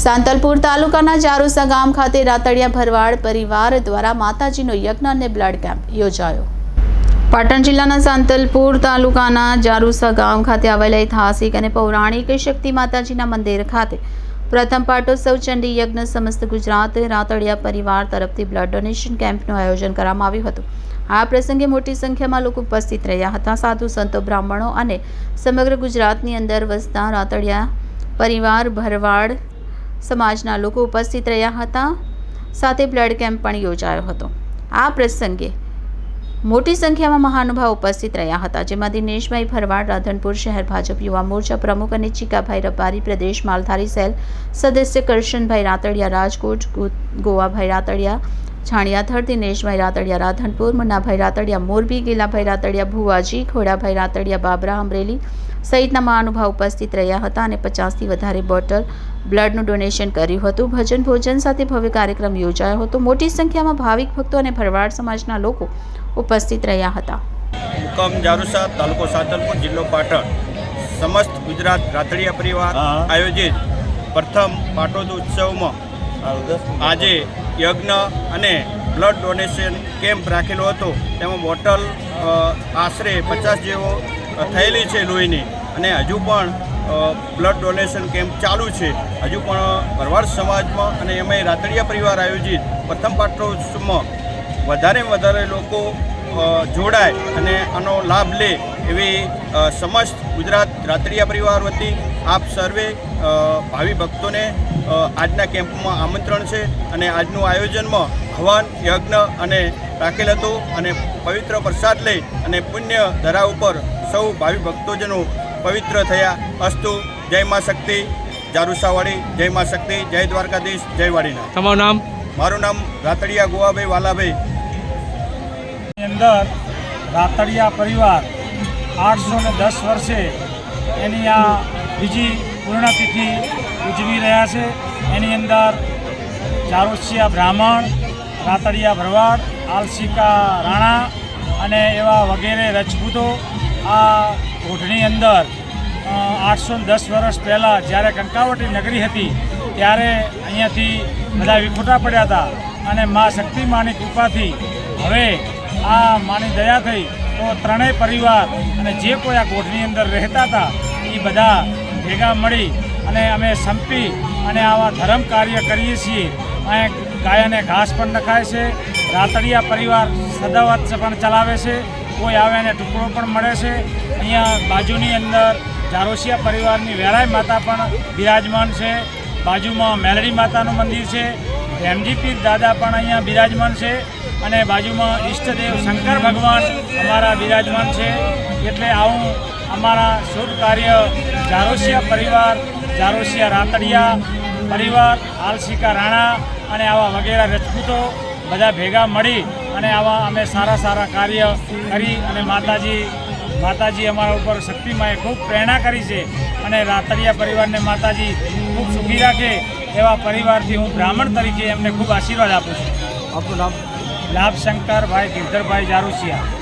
સાંતલપુર તાલુકાના જારુસા ગામ ખાતે રાતડિયા ભરવાડ પરિવાર દ્વારા માતાજીનો યજ્ઞ અને બ્લડ કેમ્પ યોજાયો. પાટણ જિલ્લાના સાંતલપુર તાલુકાના જારુસા ગામ ખાતે આવેલા ઐતિહાસિક અને પૌરાણિક શક્તિ માતાજીના મંદિર ખાતે પ્રથમ પાટોત્સવ ચંડી યજ્ઞ સમસ્ત ગુજરાત રાતડિયા પરિવાર તરફથી બ્લડ ડોનેશન કેમ્પનું આયોજન કરવામાં આવ્યું હતું. આ પ્રસંગે મોટી સંખ્યામાં લોકો ઉપસ્થિત રહ્યા હતા. સાધુ, સંતો, બ્રાહ્મણો અને સમગ્ર ગુજરાતની અંદર વસતા રાતડિયા પરિવાર ભરવાડ સમાજના લોકો ઉપસ્થિત રહ્યા હતા. સાથે બ્લડ કેમ્પ પણ યોજાયો હતો. આ પ્રસંગે મોટી સંખ્યામાં મહાનુભાવ ઉપસ્થિત રહ્યા હતા, જેમાં દિનેશભાઈ ભરવાડ, રાધનપુર શહેર ભાજપ યુવા મોરચા પ્રમુખ અને ચીકાભાઈ રબારી, પ્રદેશ માલધારી સેલ સદસ્ય કરશનભાઈ રાતડિયા, રાજકોટ ગોવાભાઈ રાતડિયા છાણિયાથર દિનેશભાઈ રાતડિયા, રાધનપુર મુન્નાભાઈ રાતડિયા, મોરબી ગીલાભાઈ રાતડિયા, ભુવાજી ખોડાભાઈ રાતડિયા, બાબરા અમરેલી સહિતના મહાનુભાવ ઉપસ્થિત રહ્યા હતા અને પચાસથી વધારે બોટલ બ્લડનું ડોનેશન કર્યું હતું. ભજન ભોજન સાથે ભવ્ય કાર્યક્રમ યોજાયો હતો. મોટી સંખ્યામાં ભાવિક ભક્તો અને ભરવાડ સમાજના લોકો ઉપસ્થિત રહ્યા હતા. મુકામ જારુસા તાલુકો સાતલપુર જિલ્લો પાટણ. સમસ્ત ગુજરાત રાતડિયા પરિવાર આયોજિત પ્રથમ પાટોદ ઉત્સવમાં આજે યજ્ઞ અને બ્લડ ડોનેશન કેમ્પ રાખેલો હતો. તેમાં બોટલ આશરે પચાસ જેવો થયેલી છે લોહીની. અને હજુ પણ બ્લડ ડોનેશન કેમ્પ ચાલુ છે. હજુ પણ ભરવાડ સમાજમાં અને એમાંય રાતડિયા પરિવાર આયોજિત પ્રથમ પાટોત્સવમાં વધારે વધારે લોકો જોડાય અને આનો લાભ લે એવી સમસ્ત ગુજરાત રાત્રિયા પરિવાર વતી આપ સર્વે ભાવિ ભક્તોને આજના કેમ્પમાં આમંત્રણ છે અને આજનું આયોજનમાં હવન યજ્ઞ અને રાખેલ હતું અને પવિત્ર પ્રસાદ લઈ અને પુણ્ય ધરા ઉપર સૌ ભાવિ ભક્તોજનો પવિત્ર થયા. અસ્તુ જય મા શક્તિ જારુસાવાડી જય મા શક્તિ જય દ્વારકાધીશ જય વાડીના તમારું નામ? મારું નામ રાતડિયા ગોવાભાઈ વાલાભાઈ. અંદર રાતડિયા પરિવાર આઠસો ને દસ વર્ષે એની આ બીજી પૂર્ણતિથિ ઉજવી રહ્યા છે. એની અંદર ચારોસિયા બ્રાહ્મણ, રાતડિયા ભરવાડ, આલસિકા રાણા અને એવા વગેરે રજપૂતો આ કોઠની અંદર આઠસો દસ વર્ષ પહેલાં જ્યારે કંકાવટી નગરી હતી ત્યારે અહીંયાથી બધા વિખોટા પડ્યા હતા અને મા શક્તિ માની કૃપાથી હવે આ માની દયા થઈ તો ત્રણેય પરિવાર અને જે કોઈ આ કોઠની અંદર રહેતા હતા, એ બધા ભેગા મળી અને અમે સંપી અને આવા ધર્મ કાર્ય કરીએ છીએ. અહીં ગાયને ઘાસ પણ નખાય છે, રાતડિયા પરિવાર સદાવત પણ ચલાવે છે, કોઈ આવે એને ટુકડો પણ મળે છે. અહીંયા બાજુની અંદર જારોસિયા પરિવારની વેરાય માતા પણ બિરાજમાન છે. બાજુમાં મેલડી માતાનું મંદિર છે. પીર દાદા પણ અહીંયા બિરાજમાન છે. અને બાજુમાં ઈષ્ટદેવ શંકર ભગવાન અમારા બિરાજમાન છે. એટલે આવું અમારા શુભ કાર્ય જારોસિયા પરિવાર જારોસિયા રાતડિયા પરિવાર, આલશિકા રાણા અને આવા વગેરે રજપૂતો બધા ભેગા મળી અને આવા અમે સારા સારા કાર્ય કરી અને માતાજી માતાજી અમારા ઉપર શક્તિમાએ ખૂબ પ્રેરણા કરી છે અને રાતડિયા પરિવારને માતાજી ખૂબ સુખી રાખે એવા પરિવારથી હું બ્રાહ્મણ તરીકે એમને ખૂબ આશીર્વાદ આપું છું. આપનું નામ? લાભશંકરભાઈ ગિરધરભાઈ જારુસિયા.